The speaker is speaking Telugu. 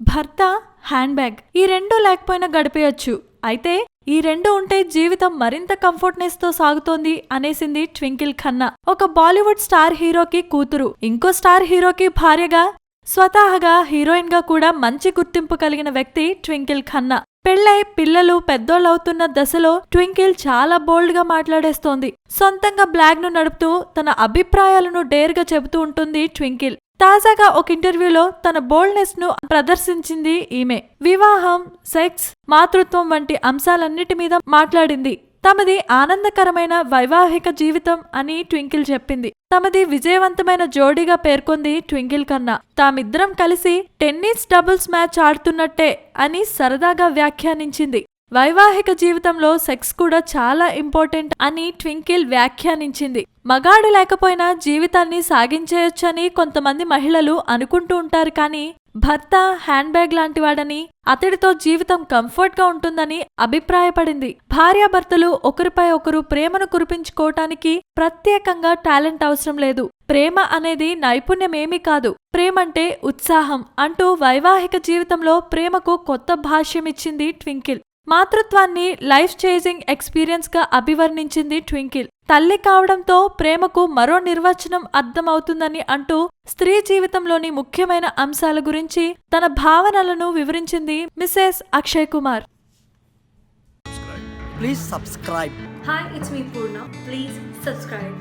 భర్త హ్యాండ్ బ్యాగ్ ఈ రెండు లేకపోయినా గడిపేయచ్చు. అయితే ఈ రెండు ఉంటే జీవితం మరింత కంఫర్ట్నెస్తో సాగుతోంది అనేసింది ట్వింకిల్ ఖన్నా. ఒక బాలీవుడ్ స్టార్ హీరోకి కూతురు ఇంకో స్టార్ హీరోకి భార్యగా స్వతహాగా హీరోయిన్గా కూడా మంచి గుర్తింపు కలిగిన వ్యక్తి ట్వింకిల్ ఖన్నా. పెళ్ళై పిల్లలు పెద్దోళ్ళవుతున్న దశలో ట్వింకిల్ చాలా బోల్డ్గా మాట్లాడేస్తోంది. సొంతంగా బ్లాగ్ను నడుపుతూ తన అభిప్రాయాలను డేర్గా చెబుతూ ఉంటుంది ట్వింకిల్. తాజాగా ఒక ఇంటర్వ్యూలో తన బోల్డ్నెస్ను ప్రదర్శించింది ఈమె. వివాహం సెక్స్ మాతృత్వం వంటి అంశాలన్నిటి మీద మాట్లాడింది. తమది ఆనందకరమైన వైవాహిక జీవితం అని ట్వింకిల్ చెప్పింది. తమది విజయవంతమైన జోడీగా పేర్కొంది ట్వింకిల్ కన్నా తామిద్దరం కలిసి టెన్నిస్ డబుల్స్ మ్యాచ్ ఆడుతున్నట్టే అని సరదాగా వ్యాఖ్యానించింది. వైవాహిక జీవితంలో సెక్స్ కూడా చాలా ఇంపార్టెంట్ అని ట్వింకిల్ వ్యాఖ్యానించింది. మగాడు లేకపోయినా జీవితాన్ని సాగించేయొచ్చని కొంతమంది మహిళలు అనుకుంటూ ఉంటారు కానీ భర్త హ్యాండ్ బ్యాగ్ లాంటివాడని అతడితో జీవితం కంఫర్ట్గా ఉంటుందని అభిప్రాయపడింది. భార్యాభర్తలు ఒకరిపై ఒకరు ప్రేమను కురిపించుకోవటానికి ప్రత్యేకంగా టాలెంట్ అవసరం లేదు. ప్రేమ అనేది నైపుణ్యమేమీ కాదు. ప్రేమంటే ఉత్సాహం అంటూ వైవాహిక జీవితంలో ప్రేమకు కొత్త భాష్యమిచ్చింది ట్వింకిల్. మాతృత్వాన్ని లైఫ్ చేజింగ్ ఎక్స్పీరియన్స్గా అభివర్ణించింది ట్వింకిల్ తల్లి కావడంతో ప్రేమకు మరో నిర్వచనం అర్థమవుతుందని అంటూ స్త్రీ జీవితంలోని ముఖ్యమైన అంశాల గురించి తన భావనలను వివరించింది Mrs Akshay Kumar Please subscribe. Hi, it's me Purna. Please subscribe.